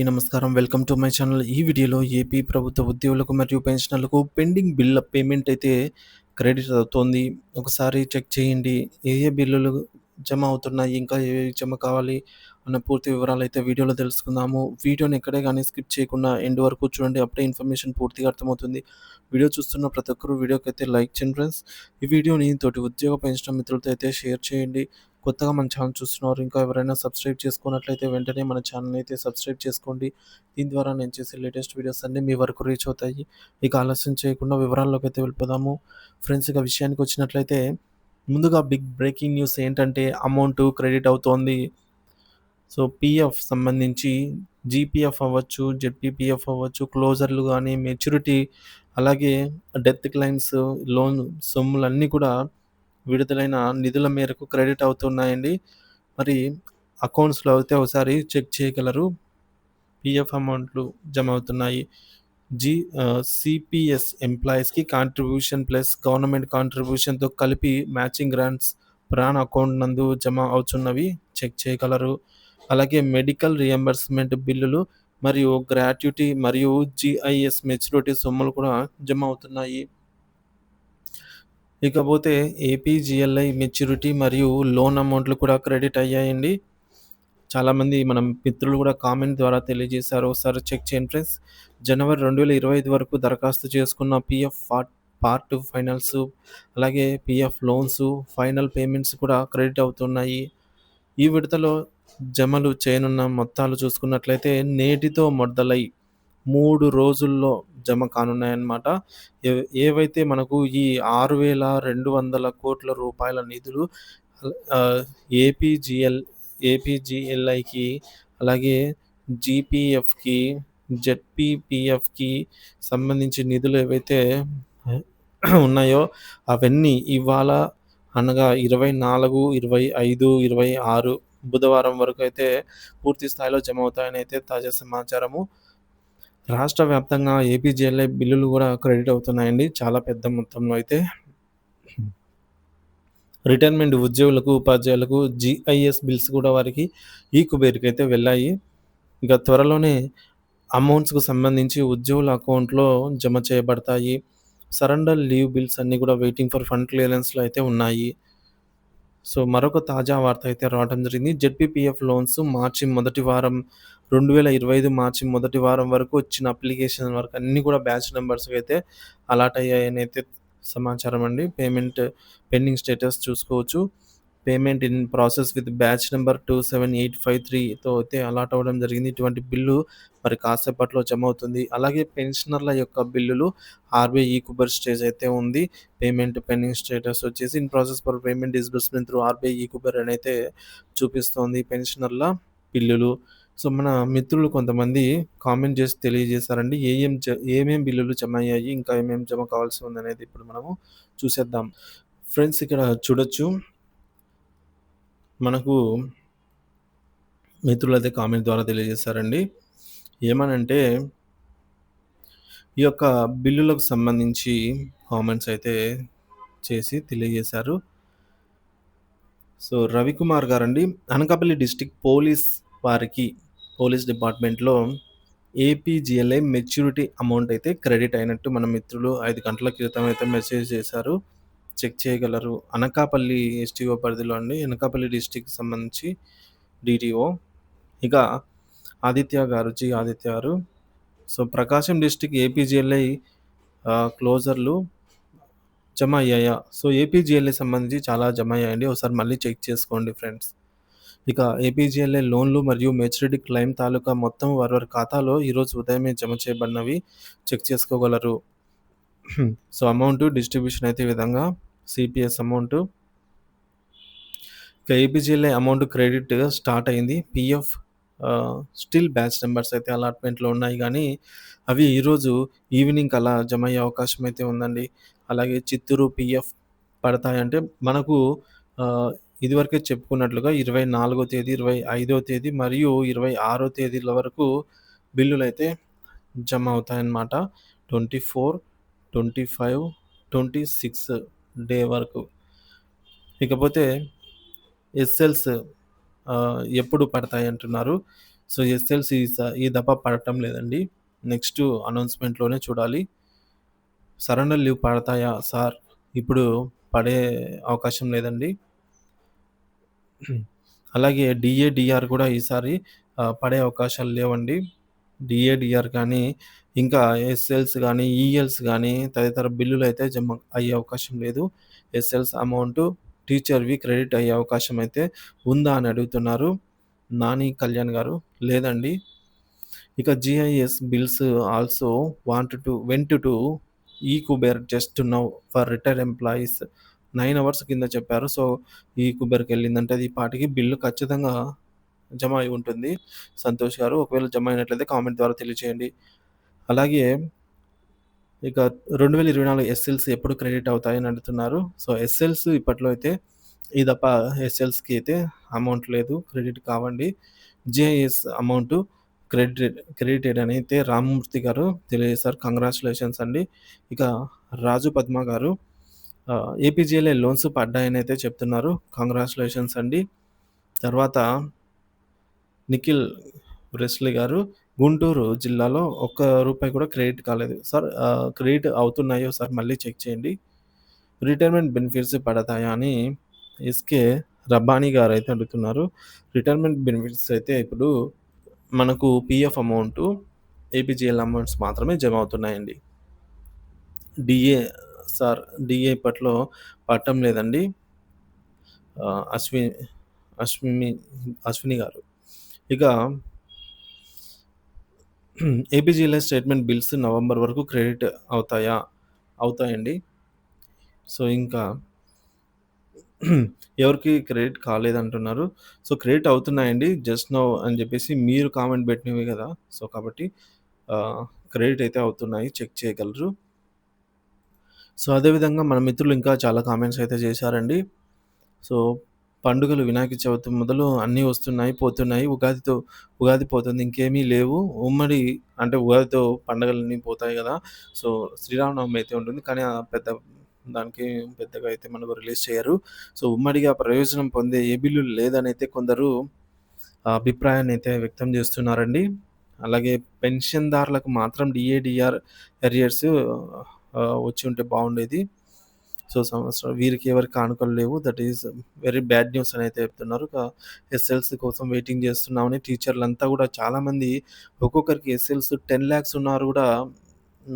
ఈ నమస్కారం. Welcome to my channel. ఈ వీడియోలో ఏపీ ప్రభుత్వ ఉద్యోగులకు మరియు పెన్షనర్లకు పెండింగ్ బిల్ల పేమెంట్ అయితే క్రెడిట్ అవుతోంది. ఒకసారి చెక్ చేయండి. ఏ ఏ బిల్లులు జమ అవుతున్నాయి? ఇంకా ఏ జమ కావాలి? అన్న పూర్తి వివరాలు అయితే వీడియోలో తెలుసుకుందాము. వీడియోని ఎక్కడే కానీ స్కిప్ చేయకుండా ఎండ్ వరకు చూడండి. అప్పుడే ఇన్ఫర్మేషన్ పూర్తిగా అర్థమవుతుంది. వీడియో చూస్తున్న ప్రతి ఒక్కరు వీడియోకి అయితే లైక్ చేయండి ఫ్రెండ్స్. ఈ వీడియోని తోటి ఉద్యోగ పెంచిన మిత్రులతో అయితే షేర్ చేయండి. కొత్తగా మన ఛానల్ చూస్తున్నారు ఇంకా ఎవరైనా సబ్స్క్రైబ్ చేసుకున్నట్లయితే వెంటనే మన ఛానల్ అయితే సబ్స్క్రైబ్ చేసుకోండి. దీని ద్వారా నేను చేసే లేటెస్ట్ వీడియోస్ అన్నీ మీ వరకు రీచ్ అవుతాయి. ఇక ఆలస్యం చేయకుండా వివరాల్లోకి అయితే వెళ్ళిపోదాము. ఫ్రెండ్స్ ఇక విషయానికి వచ్చినట్లయితే ముందుగా బిగ్ బ్రేకింగ్ న్యూస్ ఏంటంటే అమౌంట్ క్రెడిట్ అవుతోంది. సో పిఎఫ్ సంబంధించి జీపీఎఫ్ అవ్వచ్చు జెడ్పీపీఎఫ్ అవ్వచ్చు క్లోజర్లు కానీ మెచ్యూరిటీ అలాగే డెత్ క్లైమ్స్ లోన్ సొమ్ములు అన్నీ కూడా విడుదలైన నిధుల మేరకు క్రెడిట్ అవుతున్నాయండి. మరి అకౌంట్స్లో అయితే ఒకసారి చెక్ చేయగలరు. పిఎఫ్ అమౌంట్లు జమ అవుతున్నాయి. జీ సిపిఎస్ ఎంప్లాయీస్కి కాంట్రిబ్యూషన్ ప్లస్ గవర్నమెంట్ కాంట్రిబ్యూషన్తో కలిపి మ్యాచింగ్ గ్రాంట్స్ ప్రాన్ అకౌంట్ నందు జమ అవుతున్నవి చెక్ చేయగలరు. అలాగే మెడికల్ రియంబర్స్మెంట్ బిల్లులు మరియు గ్రాట్యుటీ మరియు జిఐఎస్ మెచ్యూరిటీ సొమ్ములు కూడా జమ అవుతున్నాయి. ఇకపోతే ఏపీజిఎల్ఐ మెచ్యూరిటీ మరియు లోన్ అమౌంట్లు కూడా క్రెడిట్ అయ్యాయండి. చాలామంది మన మిత్రులు కూడా కామెంట్ ద్వారా తెలియజేశారు. ఒకసారి చెక్ చేయండి ఫ్రెండ్స్. జనవరి రెండు వేల ఇరవై ఐదు వరకు దరఖాస్తు చేసుకున్న పిఎఫ్ పార్ట్ పార్ట్ ఫైనల్స్ అలాగే పిఎఫ్ లోన్స్ ఫైనల్ పేమెంట్స్ కూడా క్రెడిట్ అవుతున్నాయి. ఈ విడతలో జమలు చేయనున్న మొత్తాలు చూసుకున్నట్లయితే నేటితో మొదలై మూడు రోజుల్లో జమ కానున్నాయన్నమాట. ఏ- ఏవైతే మనకు ఈ ఆరు వేల రెండు వందల కోట్ల రూపాయల నిధులు ఏపీజిఎల్ ఏపీజిఎల్ఐకి అలాగే జీపీఎఫ్కి జెడ్పీపీఎఫ్కి సంబంధించి నిధులు ఏవైతే ఉన్నాయో అవన్నీ ఇవాళ అనగా ఇరవై నాలుగు ఇరవై ఐదు ఇరవై ఆరు బుధవారం వరకు అయితే పూర్తి స్థాయిలో జమ అవుతాయని అయితే తాజా సమాచారము. రాష్ట్ర వ్యాప్తంగా ఏపీజీఎల్ఐ బిల్లులు కూడా క్రెడిట్ అవుతున్నాయండి. చాలా పెద్ద మొత్తంలో అయితే. రిటైర్మెంట్ ఉద్యోగులకు ఉపాధ్యాయులకు జిఐఎస్ బిల్స్ కూడా వారికి ఈ కుబేర్కి అయితే వెళ్ళాయి. ఇక త్వరలోనే అమౌంట్స్కు సంబంధించి ఉద్యోగుల అకౌంట్లో జమ చేయబడతాయి. సరెండర్ లీవ్ బిల్స్ అన్నీ కూడా వెయిటింగ్ ఫర్ ఫండ్ క్లియరెన్స్లో అయితే ఉన్నాయి. సో మరొక తాజా వార్త అయితే రావడం జరిగింది. జెడ్పీపీఎఫ్ లోన్స్ మార్చి మొదటి వారం రెండు వేల ఇరవై ఐదు మార్చి మొదటి వారం వరకు వచ్చిన అప్లికేషన్ వరకు అన్నీ కూడా బ్యాచ్ నెంబర్స్ అయితే అలాట్ అయ్యాయని అయితే సమాచారం అండి. పేమెంట్ పెండింగ్ స్టేటస్ చూసుకోవచ్చు. Payment in process with batch number two seven eight five త్రీతో అయితే అలాట్ అవ్వడం జరిగింది. ఇటువంటి బిల్లు మరి కాసేపట్లో జమ అవుతుంది. అలాగే పెన్షనర్ల యొక్క బిల్లులు ఆర్బీఐ ఈ కుబర్ స్టేజ్ అయితే ఉంది. పేమెంట్ పెండింగ్ స్టేటస్ వచ్చేసి in process for payment disbursement through RBI e Kuber అని అయితే చూపిస్తోంది పెన్షనర్ల బిల్లులు. సో మన మిత్రులు కొంతమంది కామెంట్ చేసి తెలియజేశారండి. ఏం జ ఏమేం బిల్లులు జమ అయ్యాయి ఇంకా ఏమేమి జమ కావాల్సి ఉంది అనేది ఇప్పుడు మనము చూసేద్దాం. ఫ్రెండ్స్ ఇక్కడ చూడొచ్చు. మనకు మిత్రులు అయితే కామెంట్ ద్వారా తెలియజేశారండి ఏమనంటే ఈ యొక్క బిల్లులకు సంబంధించి కామెంట్స్ అయితే చేసి తెలియజేశారు. సో రవికుమార్ గారండి అనకాపల్లి డిస్టిక్ పోలీస్ వారికి పోలీస్ డిపార్ట్మెంట్లో ఏపీజిఎల్ఐ మెచ్యూరిటీ అమౌంట్ అయితే క్రెడిట్ అయినట్టు మన మిత్రులు ఐదు గంటల క్రితం అయితే మెసేజ్ చేశారు. చెక్ చేయగలరు. అనకాపల్లి ఎస్టీఓ పరిధిలో అండి. అనకాపల్లి డిస్టిక్కి సంబంధించి డిటిఓ. ఇక ఆదిత్య గారు జి ఆదిత్య గారు. సో ప్రకాశం డిస్టిక్ ఏపీజిఎల్ఐ క్లోజర్లు జమ అయ్యాయా? సో ఏపీజిఎల్ఐ సంబంధించి చాలా జమ అయ్యాయండి. ఒకసారి మళ్ళీ చెక్ చేసుకోండి ఫ్రెండ్స్. ఇక ఏపీజిఎల్ఐ లోన్లు మరియు మెచ్యూరిటీ క్లెయిమ్ తాలూకా మొత్తం వారి వారి ఖాతాలో ఈరోజు ఉదయమే జమ చేయబడినవి చెక్ చేసుకోగలరు. సో అమౌంట్ డిస్ట్రిబ్యూషన్ అయితే విధంగా సిపిఎస్ అమౌంట్ ఇక ఏపీజీఎల్ఐ అమౌంట్ క్రెడిట్ స్టార్ట్ అయింది. పిఎఫ్ స్టిల్ బ్యాచ్ నెంబర్స్ అయితే అలాట్మెంట్లో ఉన్నాయి. కానీ అవి ఈరోజు ఈవినింగ్ అలా జమ అయ్యే అవకాశం అయితే ఉందండి. అలాగే చిత్తూరు పిఎఫ్ పడతాయంటే మనకు ఇదివరకే చెప్పుకున్నట్లుగా ఇరవై నాలుగో తేదీ ఇరవై ఐదో తేదీ మరియు ఇరవై ఆరో తేదీల వరకు బిల్లులు అయితే జమ అవుతాయన్నమాట. Twenty four twenty five twenty six day వరకు ఇకపోతే ఎస్ఎల్స్ ఎప్పుడు పడతాయి అంటున్నారు సో, ఎస్ఎల్స్ ఈ ఈ దఫా పడటం లేదండి. నెక్స్ట్ అనౌన్స్‌మెంట్‌లోనే చూడాలి. సరెండర్ లీవ్ పడతాయా సార్? ఇప్పుడు పడే అవకాశం లేదండి. అలాగే డిఏడిఆర్ కూడా ఈసారి పడే అవకాశాలు లేవండి. డిఏడిఆర్ కానీ, ఇంకా ఎస్ఎల్స్ కానీ ఈఎల్స్ కానీ తదితర బిల్లులు అయితే జమ అయ్యే అవకాశం లేదు. ఎస్ఎల్స్ అమౌంట్ టీచర్‌వి క్రెడిట్ అయ్యే అవకాశం అయితే ఉందా అని అడుగుతున్నారు. నాని కళ్యాణ్ గారు. లేదండి. ఇక GIS bills also want to went to eKuber just now for retired employees nine hours కింద చెప్పారు. సో, ఈ-కుబేర్‌కెళ్ళిందంటే అది ఈ పాటికి బిల్లు ఖచ్చితంగా జమ అయి ఉంటుంది. సంతోష్ గారు. ఒకవేళ జమ అయినట్లయితే కామెంట్ ద్వారా తెలియచేయండి. అలాగే ఇక రెండు వేల ఇరవై నాలుగు ఎస్ఎల్స్ ఎప్పుడు క్రెడిట్ అవుతాయని అడుగుతున్నారు. సో, ఎస్ఎల్స్ ఇప్పట్లో అయితే ఈ తప్ప ఎస్ఎల్స్‌కి అయితే అమౌంట్ లేదు. క్రెడిట్ కావండి. జేఎస్ అమౌంట్ క్రెడిట్ క్రెడిటెడ్ అని అయితే రామ్మూర్తి గారు తెలియజేశారు. కంగ్రాచులేషన్స్ అండి. ఇక రాజు పద్మ గారు ఏపీజీఎల్ఏ లోన్స్ పడ్డాయని అయితే చెప్తున్నారు. కంగ్రాచులేషన్స్ అండి. తర్వాత నిఖిల్ బ్రెస్లీ గారు గుంటూరు జిల్లాలో ఒక్క రూపాయి కూడా క్రెడిట్ కాలేదు. సార్ క్రెడిట్ అవుతున్నాయో సార్ మళ్ళీ చెక్ చేయండి. రిటైర్మెంట్ బెనిఫిట్స్ పడతాయా అని ఎస్‌కే రబ్బానీ అయితే అడుగుతున్నారు. రిటైర్మెంట్ బెనిఫిట్స్ అయితే ఇప్పుడు మనకు పీఎఫ్ అమౌంటు, ఏపీజీఎల్ అమౌంట్స్ మాత్రమే జమ అవుతున్నాయండి. డీఏ సార్ డీఏ ఇప్పట్లో పట్టం లేదండి. అశ్విని అశ్విని అశ్విని గారు. ఇక ఏపీజీఎల్ఎస్ స్టేట్మెంట్ బిల్స్ నవంబర్ వరకు క్రెడిట్ అవుతాయా? అవుతాయండి. సో, ఇంకా ఎవరికి క్రెడిట్ కాలేదంటున్నారు. సో, క్రెడిట్ అవుతున్నాయండి. జస్ట్ నో అని చెప్పేసి మీరు కామెంట్ పెట్టినవే కదా! సో, కాబట్టి క్రెడిట్ అయితే అవుతున్నాయి. చెక్ చేయగలరు. సో, అదేవిధంగా మన మిత్రులు ఇంకా చాలా కామెంట్స్ అయితే చేశారండి. సో, పండుగలు వినాయక చవితి మొదలు అన్నీ వస్తున్నాయి, పోతున్నాయి. ఉగాదితో ఉగాది పోతుంది. ఇంకేమీ లేవు. ఉమ్మడి అంటే ఉగాదితో పండుగలన్నీ పోతాయి కదా సో, శ్రీరామనవమి అయితే ఉంటుంది. కానీ ఆ పెద్ద దానికి పెద్దగా అయితే మనకు రిలీజ్ చేయరు. సో, ఉమ్మడిగా ప్రయోజనం పొందే ఏ బిల్లు లేదనైతే కొందరు అభిప్రాయాన్ని అయితే వ్యక్తం చేస్తున్నారండి. అలాగే పెన్షన్‌దారులకు మాత్రం డిఏడిఆర్ ఎరియర్స్ వచ్చి ఉంటే బాగుండేది. సో, సంవత్సరం వీరికి ఎవరికి కానుకలు లేవు. That is very bad news అని అయితే చెప్తున్నారు. ఎస్ఎల్‌సి కోసం వెయిటింగ్ చేస్తున్నామని టీచర్లంతా కూడా చాలామంది ఒక్కొక్కరికి ఎస్ఎల్సి టెన్ ల్యాక్స్ ఉన్నారు కూడా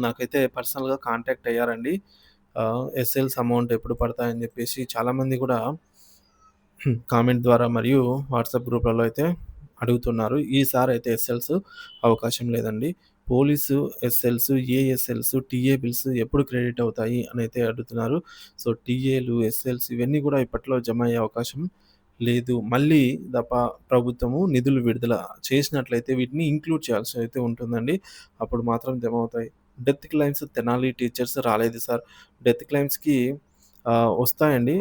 నాకైతే పర్సనల్‌గా కాంటాక్ట్ అయ్యారండి. ఎస్ఎల్స్ అమౌంట్ ఎప్పుడు పడతాయని చెప్పేసి చాలామంది కూడా కామెంట్ ద్వారా మరియు వాట్సాప్ గ్రూప్‌లలో అయితే అడుగుతున్నారు. ఈసారి అయితే ఎస్ఎల్స్ అవకాశం లేదండి. Police SLs, ASLs, TA bills ఎప్పుడు క్రెడిట్ అవుతాయి అని అయితే అడుగుతున్నారు. సో, టీఏలు, ఎస్ఎల్స్ ఇవన్నీ కూడా ఇప్పట్లో జమ అయ్యే అవకాశం లేదు. మళ్ళీ దప ప్రభుత్వము నిధులు విడుదల చేసినట్లయితే వీటిని ఇంక్లూడ్ చేయాల్సి అయితే ఉంటుందండి. అప్పుడు మాత్రం జమ అవుతాయి. డెత్ క్లైమ్స్ తెనాలి టీచర్స్ రాలేదు సార్. డెత్ క్లైమ్స్కి వస్తాయండి.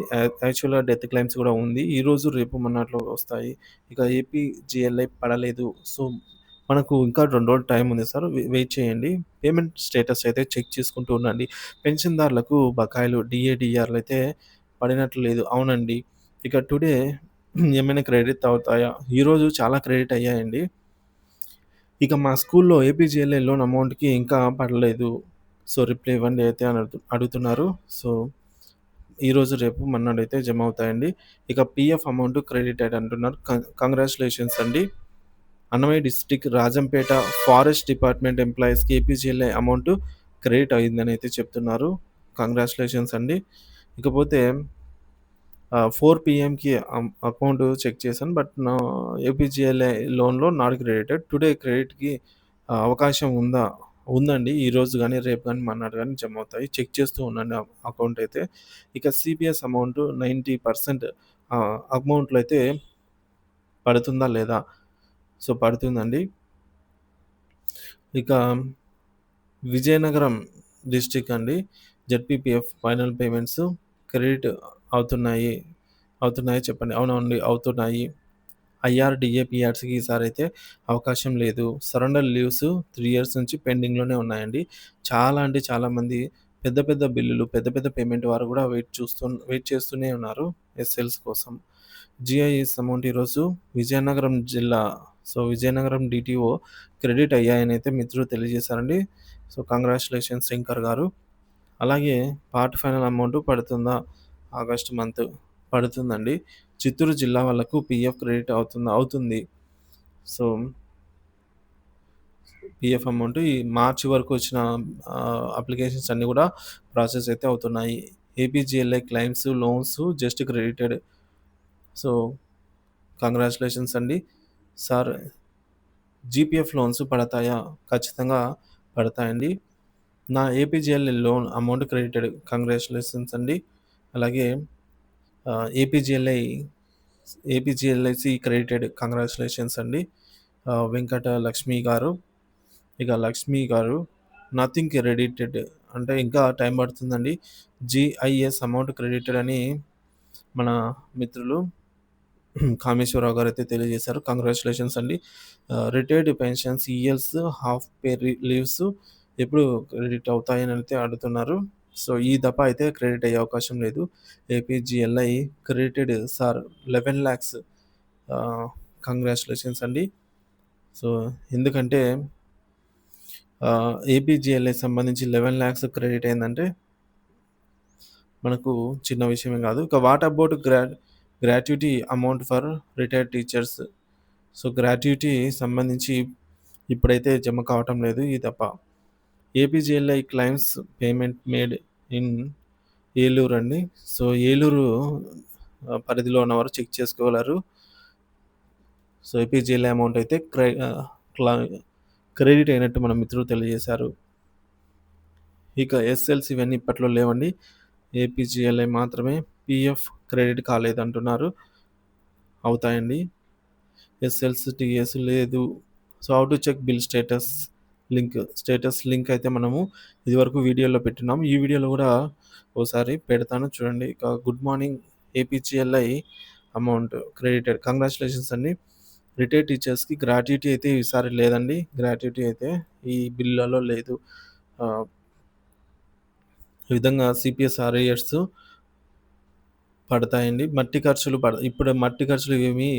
యాక్చువల్‌గా డెత్ క్లైమ్స్ కూడా ఉంది. ఈరోజు, రేపు, మొన్నట్లో వస్తాయి. ఇక ఏపీజీఎల్ఐ పడలేదు. సో, మనకు ఇంకా రెండు రోజులు టైం ఉంది సార్. వెయిట్ చేయండి. పేమెంట్ స్టేటస్ అయితే చెక్ చేసుకుంటూ ఉండండి. పెన్షన్‌దారులకు బకాయిలు డిఏడిఆర్లు అయితే పడినట్లు లేదు. అవునండి. ఇక టుడే ఏమైనా క్రెడిట్ అవుతాయా? ఈరోజు చాలా క్రెడిట్ అయ్యాయండి. ఇక మా స్కూల్‌లో ఏపీజీఎల్ఏ లోన్ అమౌంట్‌కి ఇంకా పడలేదు. సో, రిప్లై ఇవ్వండి అయితే అని అడుగు అడుగుతున్నారు. సో, ఈరోజు, రేపు, మర్నాడైతే జమ అవుతాయండి. ఇక పీఎఫ్ అమౌంట్ క్రెడిటెడ్ అంటున్నారు. కంగ్రాచులేషన్స్ అండి. Annamayya district Rajampet forest department ఎంప్లాయీస్‌కి ఏపీజీఎల్ఐ అమౌంట్ క్రెడిట్ అయిందని అయితే చెప్తున్నారు. కంగ్రాచులేషన్స్ అండి. ఇకపోతే ఆహ్, 4 పీఎంకి అం అకౌంట్ చెక్ చేశాను. బట్ నా ఏపీజీఎల్ఐ లోన్‌లో నాట్ క్రెడిటెడ్. టుడే క్రెడిట్‌కి అవకాశం ఉందా? ఉందండి. ఈరోజు కానీ రేపు కానీ మన్నాడు కానీ జమ అవుతాయి. చెక్ చేస్తూ ఉండండి అకౌంట్ అయితే. ఇక సిపిఎస్ అమౌంట్ నైంటీ పర్సెంట్ అమౌంట్‌లో అయితే పడుతుందా లేదా? సో, పడుతుందండి. ఇక విజయనగరం డిస్ట్రిక్ట్ అండి. జెడ్పీపీఎఫ్ ఫైనల్ పేమెంట్స్ క్రెడిట్ అవుతున్నాయి. అవుతున్నాయి చెప్పండి. అవునండి. అవుతున్నాయి. ఐఆర్డిఏ పిఆర్సీకి ఈసారి అయితే అవకాశం లేదు. సరెండర్ లీవ్స్ త్రీ ఇయర్స్ నుంచి పెండింగ్‌లోనే ఉన్నాయండి. చాలా అంటే చాలామంది పెద్ద పెద్ద బిల్లులు, పెద్ద పెద్ద పేమెంట్ వారు కూడా వెయిట్ చూస్తూ వెయిట్ చేస్తూనే ఉన్నారు ఎస్ఎల్స్ కోసం. జిఐఎస్ అమౌంట్ ఈరోజు విజయనగరం జిల్లా సో, విజయనగరం డీటీఓ క్రెడిట్ అయ్యాయని అయితే మిత్రులు తెలియజేశారండి. సో, కంగ్రాచులేషన్స్ శంకర్ గారు. అలాగే పార్ట్ ఫైనల్ అమౌంట్ పడుతుందా? ఆగస్ట్ మంత్ పడుతుందండి. చిత్తూరు జిల్లా వాళ్ళకు పీఎఫ్ క్రెడిట్ అవుతుంది అవుతుంది. సో పీఎఫ్ అమౌంట్ ఈ మార్చి వరకు వచ్చిన అప్లికేషన్స్ అన్నీ కూడా ప్రాసెస్ అయితే అవుతున్నాయి. APGLI claims loans just credited. So, congratulations అండి. సార్ జీపీఎఫ్ లోన్స్ పడతాయా? ఖచ్చితంగా పడతాయండి. నా APGL loan amount credited. Congratulations అండి. అలాగే ఏపీజీఎల్ఐ ఏపీజీఎల్ఐసి క్రెడిటెడ్. కంగ్రాచులేషన్స్ అండి. వెంకట లక్ష్మి గారు. ఇక లక్ష్మి గారు నథింగ్ క్రెడిటెడ్ అంటే ఇంకా టైం పడుతుందండి. జిఐఎస్ అమౌంట్ క్రెడిటెడ్ అని మన మిత్రులు కామేశ్వరరావు అయితే తెలియజేశారు. కంగ్రాచులేషన్స్ అండి. Retired pensions, years half pay leaves ఎప్పుడు క్రెడిట్ అవుతాయని అయితే అడుగుతున్నారు. సో, ఈ దఫా అయితే క్రెడిట్ అయ్యే అవకాశం లేదు. APGLI credited sir eleven lakhs congratulations అండి. సో, ఎందుకంటే ఆహ్, ఏపీజీఎల్ఐ సంబంధించి 11,00,000 క్రెడిట్ అయిందంటే మనకు చిన్న విషయమే కాదు. ఇక what about grad gratuity amount for retired teachers. So, gratuity సంబంధించి ఇప్పుడైతే జమ కావటం లేదు ఈ తప్ప APGLI claims payment made in Eluru అండి. సో, ఏలూరు పరిధిలో ఉన్నవారు చెక్ చేసుకోగలరు. సో, ఏపీజీఎల్ఐ అమౌంట్ అయితే క్రై క్లా క్రెడిట్ అయినట్టు మన మిత్రులు తెలియజేశారు. ఇక ఎస్ఎల్స్ ఇవన్నీ ఇప్పట్లో లేవండి. ఏపీజీఎల్ఐ మాత్రమే పీఎఫ్ క్రెడిట్ కాలేదంటున్నారు. అవుతాయండి. ఎస్ఎల్స్, టిఎస్ లేదు. So, how to check bill status link. Status link అయితే మనము ఇదివరకు వీడియోలో పెట్టినాం ఈ వీడియోలో కూడా ఓసారి పెడతాను చూడండి. Good morning APGLI amount credited. Congratulations అండి. రిటైర్డ్ టీచర్స్‌కి గ్రాట్యుటీ అయితే ఈసారి లేదండి. గ్రాట్యుటీ అయితే ఈ బిల్లులలో లేదు. ఈ విధంగా సీపీఎస్ అరియర్స్ పడతాయండి. మట్టి ఖర్చులు పడ ఇప్పుడు మట్టి ఖర్చులు ఏమి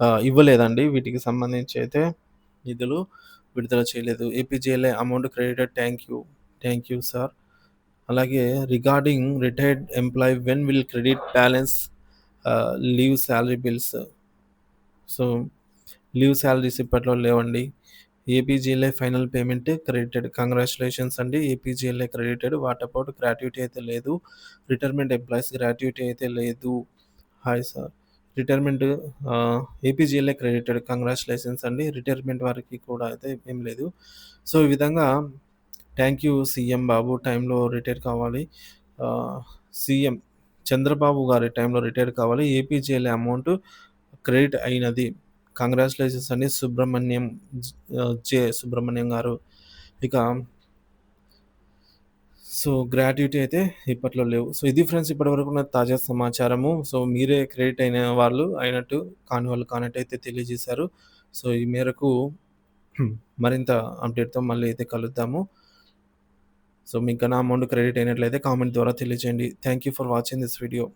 ఆహ్, ఇవ్వలేదండి. వీటికి సంబంధించి అయితే నిధులు విడుదల చేయలేదు. APGLI amount credited thank you. Thank you sir. అలాగే regarding retired employee when will credit balance ah, leave salary bills. So, leave salaries ఇప్పట్లో లేవండి. APGLI final payment credited. Congratulations అండి. APGLI credited. What about gratuity అయితే లేదు. Retirement employees gratuity అయితే లేదు. Hi sir. Retirement ah, APGLI credited. Congratulations అండి. Retirement వారికి కూడా అయితే ఏం లేదు. సో, ఈ విధంగా థ్యాంక్ యూ సీఎం బాబు టైంలో రిటైర్ కావాలి. సీఎం చంద్రబాబు గారి టైంలో రిటైర్ కావాలి. ఏపీజీఎల్ఐ అమౌంట్ క్రెడిట్ అయినది. కంగ్రాచులేషన్స్ అండి. సుబ్రహ్మణ్యం జే సుబ్రహ్మణ్యం గారు. ఇక సో, గ్రాట్యుటీ అయితే ఇప్పట్లో లేవు. సో, ఇది ఫ్రెండ్స్ ఇప్పటివరకు ఉన్న తాజా సమాచారము. సో, మీరే క్రెడిట్ అయిన వాళ్ళు అయినట్టు, కాని వాళ్ళు కానట్టయితే తెలియజేశారు. సో, ఈ మేరకు మరింత అప్డేట్‌తో మళ్ళీ అయితే కలుద్దాము. సో, మీకు నా అమౌంట్ క్రెడిట్ అయినట్లయితే కామెంట్ ద్వారా తెలియజేయండి. Thank you for watching this video.